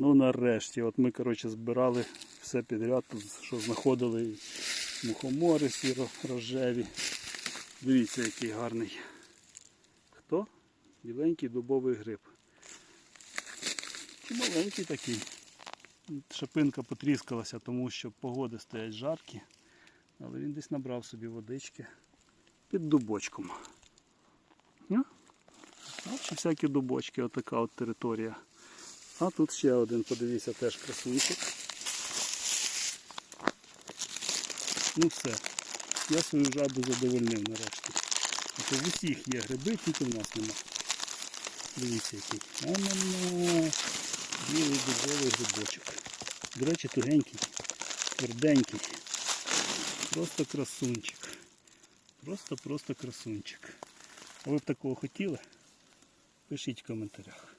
Ну нарешті, от ми коротше, збирали все підряд, що знаходили і мухомори сіро рожеві. Дивіться, який гарний. Хто? Біленький дубовий гриб. Чи маленький такий. Шапинка потріскалася, тому що погоди стоять жаркі. Але він десь набрав собі водички під дубочком. Ну, всякі дубочки, отака от територія. А тут ще один, подивіться, теж красунчик. Ну все. Я свою жабу задовольнив нарешті. А то в усіх є гриби, тільки в нас нема. Дивіться який. А-на-на. Білий дубовий грибочок. До речі, тугенький, тверденький. Просто красунчик. Просто-просто красунчик. А ви б такого хотіли? Пишіть в коментарях.